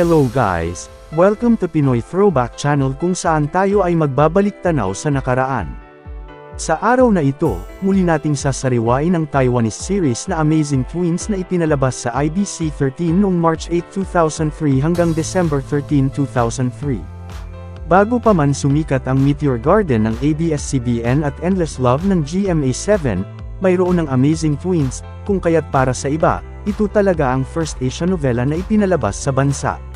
Hello guys! Welcome to Pinoy Throwback Channel kung saan tayo ay magbabalik tanaw sa nakaraan. Sa araw na ito, muli nating sasariwain ang Taiwanese series na Amazing Twins na ipinalabas sa IBC 13 noong March 8, 2003 hanggang December 13, 2003. Bago pa man sumikat ang Meteor Garden ng ABS-CBN at Endless Love ng GMA7, mayroon ng Amazing Twins, kung kaya't para sa iba, ito talaga ang first Asian novela na ipinalabas sa bansa.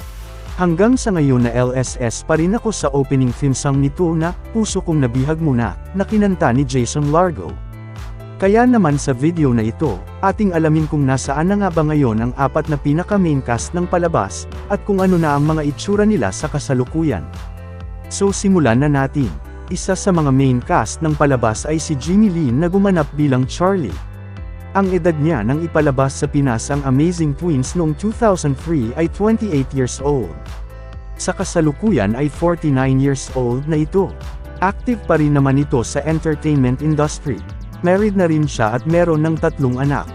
Hanggang sa ngayon na LSS pa rin ako sa opening theme song nito na, Puso Kong Nabihag Muna, na kinanta ni Jason Largo. Kaya naman sa video na ito, ating alamin kung nasaan na nga ba ngayon ang apat na pinaka-main cast ng palabas, at kung ano na ang mga itsura nila sa kasalukuyan. So simulan na natin. Isa sa mga main cast ng palabas ay si Jimmy Lin na gumanap bilang Charlie. Ang edad niya nang ipalabas sa Pinas ang Amazing Twins noong 2003 ay 28 years old. Sa kasalukuyan ay 49 years old na ito. Active pa rin naman ito sa entertainment industry. Married na rin siya at meron ng tatlong anak.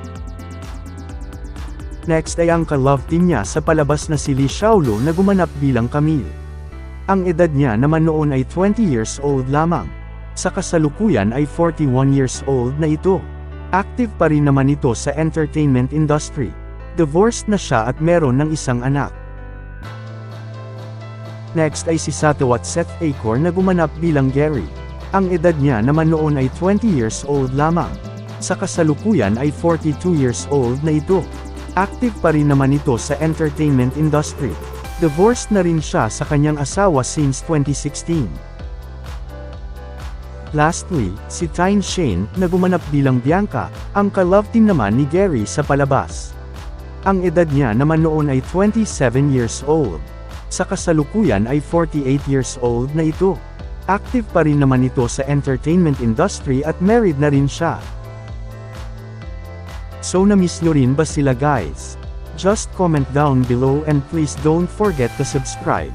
Next ay ang ka-love team niya sa palabas na si Lee Xiaolo na gumanap bilang Camille. Ang edad niya naman noon ay 20 years old lamang. Sa kasalukuyan ay 41 years old na ito. Active pa rin naman ito sa entertainment industry. Divorced na siya at meron ng isang anak. Next ay si Satowat Seth Acor na gumanap bilang Gary. Ang edad niya naman noon ay 20 years old lamang. Sa kasalukuyan ay 42 years old na ito. Active pa rin naman ito sa entertainment industry. Divorced na rin siya sa kanyang asawa since 2016. Lastly, si Tyne Shane, na gumanap bilang Bianca, ang ka-love team naman ni Gary sa palabas. Ang edad niya naman noon ay 27 years old. Sa kasalukuyan ay 48 years old na ito. Active pa rin naman ito sa entertainment industry at married na rin siya. So na-miss nyo rin ba sila guys? Just comment down below and please don't forget to subscribe.